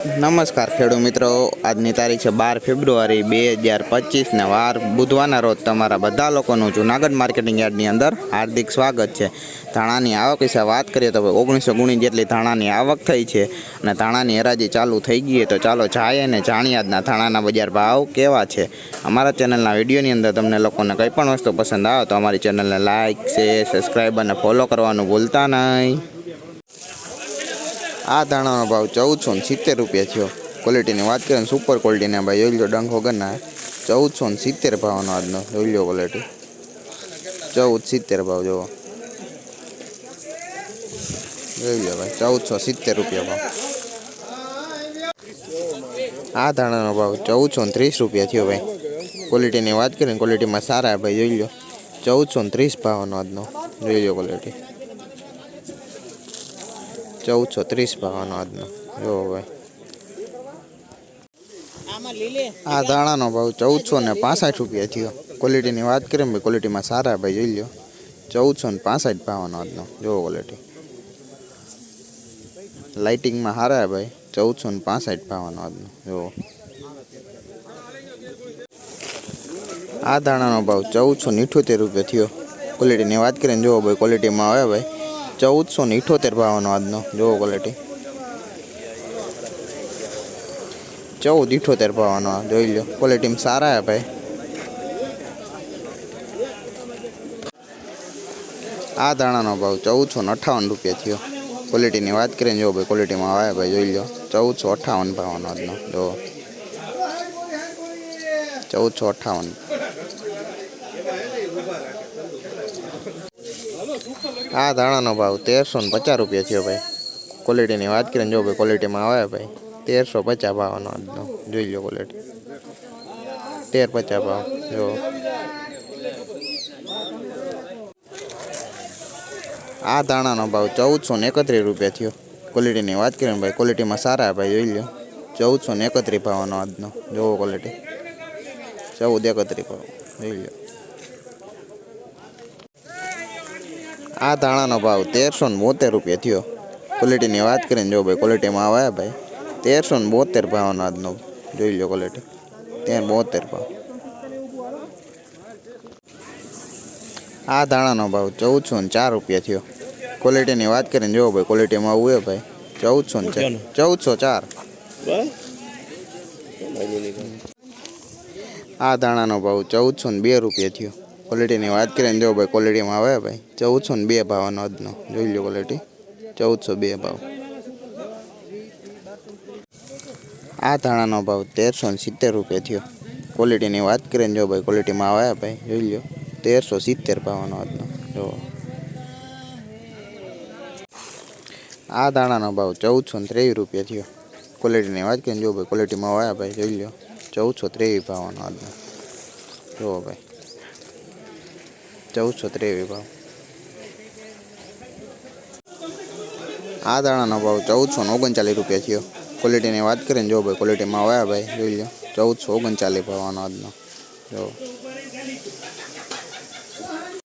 નમસ્કાર ખેડૂત મિત્રો. આજની તારીખ છે બાર ફેબ્રુઆરી બે હજાર પચીસને વાર બુધવારના રોજ તમારા બધા લોકોનું જુનાગઢ માર્કેટિંગ યાર્ડની અંદર હાર્દિક સ્વાગત છે. ધાણાની આવક વિશે વાત કરીએ તો ઓગણીસો ગુણી જેટલી ધાણાની આવક થઈ છે અને ધાણાની હરાજી ચાલુ થઈ ગઈ તો ચાલો જાય અને જાણીએ આજના ધાણાના બજાર ભાવ કેવા છે. અમારા ચેનલના વિડીયોની અંદર તમને લોકોને કંઈ પણ વસ્તુ પસંદ આવે તો અમારી ચેનલને લાઇક શેર, સબસ્ક્રાઈબ અને ફોલો કરવાનું ભૂલતા નહીં. આ ધાણાનો ભાવ ચૌદસો ને સિત્તેર રૂપિયા થયો. ક્વોલિટીની વાત કરીએ સુપર ક્વોલિટીના ભાઈ, જોઈ લો ડંખ વગરના. ચૌદસો ને સિત્તેર ભાવનો આજનો, જોઈ લો ક્વોલિટી ચૌદ સિત્તેર ભાવ જોવો જોઈ લો ભાઈ, ચૌદસો સિત્તેર રૂપિયા ભાવ. આ ધાણાનો ભાવ ચૌદસો ને ત્રીસ રૂપિયા થયો ભાઈ. ક્વોલિટીની વાત કરીએ ક્વોલિટીમાં સારા ભાઈ, જોઈ લો ચૌદસો ને ત્રીસ ભાવનો આજનો, જોઈ લો ક્વોલિટી ચૌદસો, ત્રીસ ભાવનો આજનો. જો ભાઈ આ ધાણાનો ભાવ ચૌદસો ને પાસઠ રૂપિયા થયો. ક્વોલિટીની વાત કરીએ ભાઈ ક્વોલિટીમાં સારા ભાઈ, જોઈ લો ચૌદસો ને પાસઠ ભાવનો આજનો. જો ક્વોલિટી લાઇટિંગમાં સારા ભાઈ, ચૌદસો ને પાસઠ ભાવનો આજનો. જો. આ ધાણાનો ભાવ ચૌદસો ને રૂપિયા થયો. ક્વોલિટીની વાત કરીએ ને જુઓ ભાઈ ક્વોલિટીમાં આવે ભાઈ ચૌદસો ને ઇઠોતેર ભાવનો આજનો. જોવો ક્વોલિટી ચૌદ ઇઠોતેર ભાવનો જોઈ લો ક્વોલિટીમાં સારા હે ભાઈ. આ દાણાનો ભાવ ચૌદસો ને અઠાવન રૂપિયા થયો. ક્વોલિટીની વાત કરીને જો ભાઈ ક્વોલિટીમાં આવે ભાઈ, જોઈ લો ચૌદસો અઠાવન ભાવનો આજનો જો ચૌદસો અઠાવન. આ ધાણાનો ભાવ તેરસો ને પચાસ રૂપિયા થયો ભાઈ. ક્વોલિટીની વાત કરીએ ને જો ભાઈ ક્વોલિટીમાં આવે ભાઈ, તેરસો પચાસ ભાવનો આજનો. જોઈ લો ક્વોલિટી તેર પચાસ ભાવ, જો. આ ધાણાનો ભાવ ચૌદસો ને એકત્રીસ રૂપિયા થયો. ક્વોલિટીની વાત કરીએ ભાઈ ક્વોલિટીમાં સારા ભાઈ, જોઈ લો ચૌદસો ને એકત્રીસ ભાવનો આજનો. જોવો ક્વોલિટી ચૌદ એકત્રીસ ભાવ, જોઈ લો આ ધાણાનો ભાવ તેરસો ને બોતેર રૂપિયા થયો. ક્વોલિટીની વાત કરીને જો ભાઈ ક્વોલિટીમાં આવે ભાઈ. તેરસો ને બોતેર ભાવનો આજનો જોઈ લો ક્વોલિટી ત્યાં બોતેર ભાવ. આ ધાણાનો ભાવ ચૌદસો ને ચાર રૂપિયા થયો. ક્વોલિટીની વાત કરીને જો ભાઈ ક્વોલિટીમાં આવું હે ભાઈ. ચૌદસો ને ચૌદસો ચાર. આ ધાણાનો ભાવ ચૌદસો ને બે રૂપિયા થયો. ક્વોલિટીની વાત કરીએ ને જો ભાઈ ક્વોલિટીમાં આવે ભાઈ ચૌદસો ને બે ભાવનો આજનો. જોઈ લો ક્વોલિટી ચૌદસો બે ભાવ. આ ધાણાનો ભાવ તેરસો ને સિત્તેર રૂપિયા થયો. ક્વોલિટીની વાત કરીએ ને જો ભાઈ ક્વોલિટીમાં આવે ભાઈ, જોઈ લો તેરસો સિત્તેર ભાવનો આજનો. જો. આ દાણાનો ભાવ ચૌદસો ને ત્રેવીસ રૂપિયા થયો. ક્વોલિટીની વાત કરીને જો ભાઈ ક્વોલિટીમાં આવ્યા ભાઈ, જોઈ લો ચૌદસો ત્રેવીસ ભાવનો આજનો. જુઓ ભાઈ. ચૌદસો ત્રેવીસ ભાવ. આ દાણાનો ભાવ ચૌદસો ને ઓગણચાલીસ રૂપિયા થયો. ક્વોલિટીની વાત કરીએ ને જો ભાઈ ક્વોલિટીમાં આવ્યા ભાઈ, જોઈ લો ચૌદસો ઓગણચાલીસ ભાવનો આજનો. જો.